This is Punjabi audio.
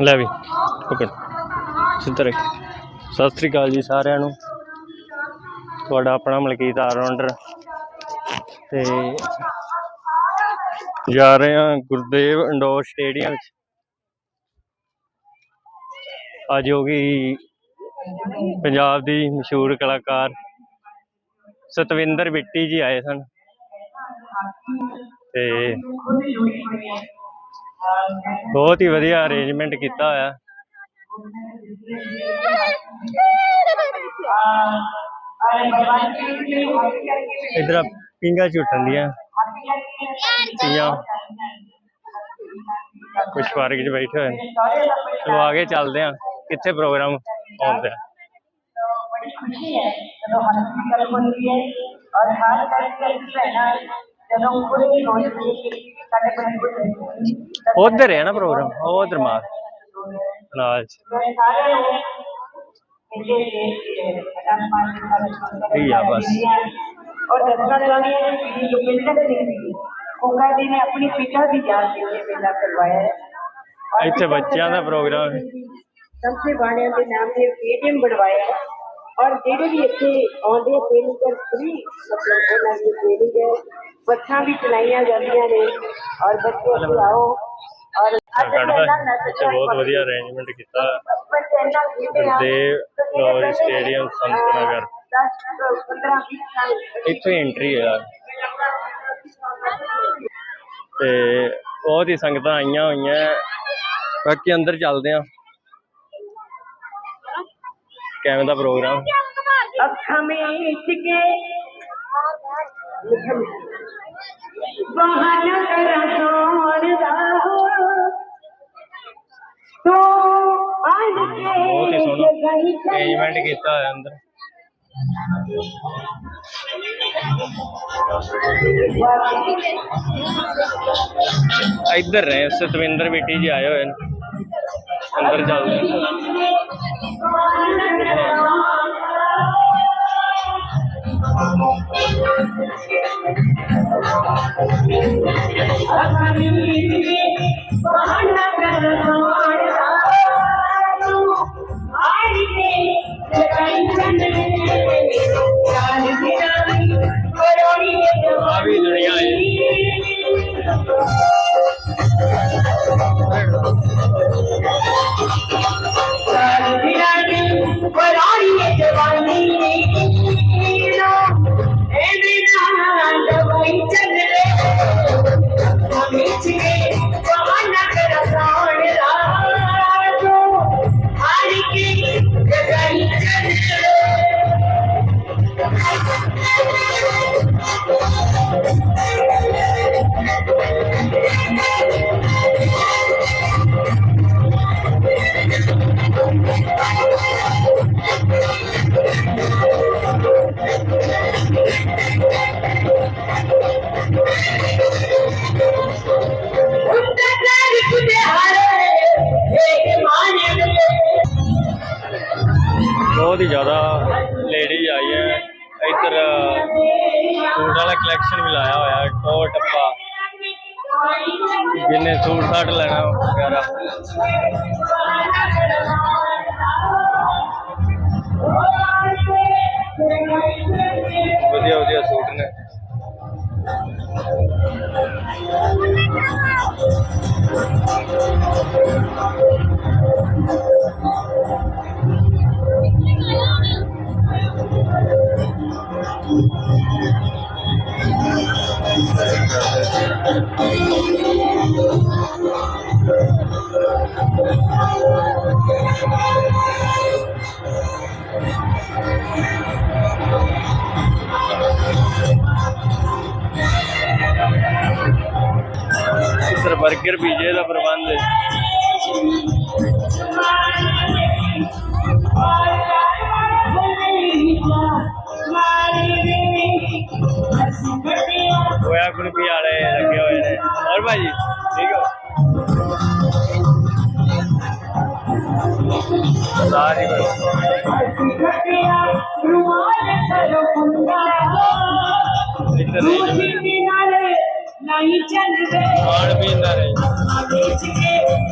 ਲੈ ਵੀ ਪਕੜ ਸਿੱਧਾ ਰੱਖ। ਸਤਿ ਸ੍ਰੀ ਅਕਾਲ ਜੀ ਸਾਰਿਆਂ ਨੂੰ। ਤੁਹਾਡਾ ਆਪਣਾ ਮਲਕੀਤ ਆਲਰਾਊਂਡਰ। ਤੇ ਜਾ ਰਹੇ ਹਾਂ ਗੁਰਦੇਵ ਇੰਡੋਰ ਸਟੇਡੀਅਮ 'ਚ। ਅੱਜ ਹੋ ਗਈ ਪੰਜਾਬ ਦੀ ਮਸ਼ਹੂਰ ਕਲਾਕਾਰ ਸਤਵਿੰਦਰ ਬਿੱਟੀ ਜੀ ਆਏ ਸਨ। ਤੇ ਬਹੁਤ ਹੀ ਵਧੀਆ ਅਰੇਂਜਮੈਂਟ ਕੀਤਾ ਹੋਇਆ। ਇਧਰ ਪਿੰਗਾ ਝੁੱਟਣ ਦੀਆਂ। ਪੀਆਂ ਕੁਝ ਪਾਰਕ 'ਚ ਬੈਠੇ ਹੋਏ ਨੇ। ਚਲੋ ਆਗੇ ਚੱਲਦੇ ਆ। ਕਿੱਥੇ ਪ੍ਰੋਗਰਾਮ ਆਉਂਦਾ ਬੜੀ ਖੁਸ਼ੀ ਹੈ? ਜਦੋਂ ਹਸਪੀਟਲ ਬਣ ਗਈ ਹੈ। ਔਰ ਖਾਸ ਕਰਕੇ ਇਸ ਉਧਰ ਹੈ ਨਾ ਪ੍ਰੋਗਰਾਮ ਉਧਰ ਮਾਰ। ਇਹਦੇ ਠੀਕ ਆ ਬਸ। ਔਰ ਦਰਸ਼ਕਾਂ ਦੇ ਲਈ ਇਹ ਜੋ ਪਿੰਡ ਦੇ ਲਈ ਕੋਕਾ ਜੀ ਨੇ ਆਪਣੀ ਪਿਤਾ ਦੀ ਯਾਦ ਦੇ ਵਿੱਚ ਮੇਲਾ ਕਰਵਾਇਆ ਹੈ। ਇੱਥੇ ਬੱਚਿਆਂ ਦਾ ਪ੍ਰੋਗਰਾਮ ਹੈ। ਸਭਸੇ ਬਾਣਿਆਂ ਦੇ ਨਾਮ ਤੇ ਸਟੇਡੀਅਮ ਬਣਵਾਇਆ ਹੈ। ਔਰ ਜਿਹੜੇ ਵੀ ਇੱਥੇ ਆਉਂਦੇ ਟ੍ਰੇਨਿੰਗ ਕਰ ਫ੍ਰੀ ਮਤਲਬ ਉਹਨਾਂ ਦੀ ਟ੍ਰੇਨਿੰਗ ਹੈ ਬੱਸਾਂ ਵੀ ਚਲਾਈਆਂ ਜਾਂਦੀਆਂ ਨੇ ਔਰ ਬੱਚੇ ਇੱਥੇ ਆਓ ਔਰ ਬਹੁਤ ਵਧੀਆ ਅਰੇਂਜਮੈਂਟ ਕੀਤਾ। ਗੁਰਦੇਵ ਲੋਰੀ ਸਟੇਡੀਅਮ ਸੰਤ ਨਗਰ। 15 20 ਸਾਲ ਇੱਥੇ ਐਂਟਰੀ ਹੈ ਤੇ ਬਹੁਤ ਹੀ ਸੰਗਤਾਂ ਆਈਆਂ ਹੋਈਆਂ। ਬਾਕੀ ਅੰਦਰ ਚੱਲਦੇ ਆ। ਕਿਵੇਂ ਦਾ ਪ੍ਰੋਗਰਾਮ ਅੱਖਾਂ ਵਿੱਚ ਕੇ ਬਹਾਨਾ ਕਰਾਂ ਸੋਣ ਦਾ ਤੂੰ ਆਣ ਕੇ ਬਹੁਤ ਕੀਤਾ ਹੋਇਆ ਅੰਦਰ। ਇੱਧਰ ਰਹੇ, ਸਤਵਿੰਦਰ ਬਿੱਟੀ ਜੀ ਆਏ ਹੋਏ ਨੇ। ਅੰਦਰ ਚੱਲਦੇ ਆ। I'm ਕਲੈਕਸ਼ਨ ਵੀ ਲਾਇਆ ਹੋਇਆ ਹੈ ਟੋ ਟੱਪਾ ਜਿਹਨੇ ਸੂਟ ਸਾਟ ਲੈਣਾ ਵਗੈਰਾ ਵਧੀਆ ਵਧੀਆ ਸੂਟ ਨੇ ਇੱਧਰ 버ਗਰ ਪੀਜੇ ਦਾ ਪ੍ਰਬੰਧ ਹੈ। ਕੁਲਫੀ ਵਾਲੇ ਲੱਗੇ ਹੋਏ ਨੇ। ਹੋਰ ਭਾਜੀ ਠੀਕ ਹੋ ਸਾਰੀ ਇੱਧਰ ਨਹੀਂ ਚੱਲਦੇ। ਖਾਣ ਪੀਣ ਦਾ ਰਹੇ। ਵੇਚ ਕੇ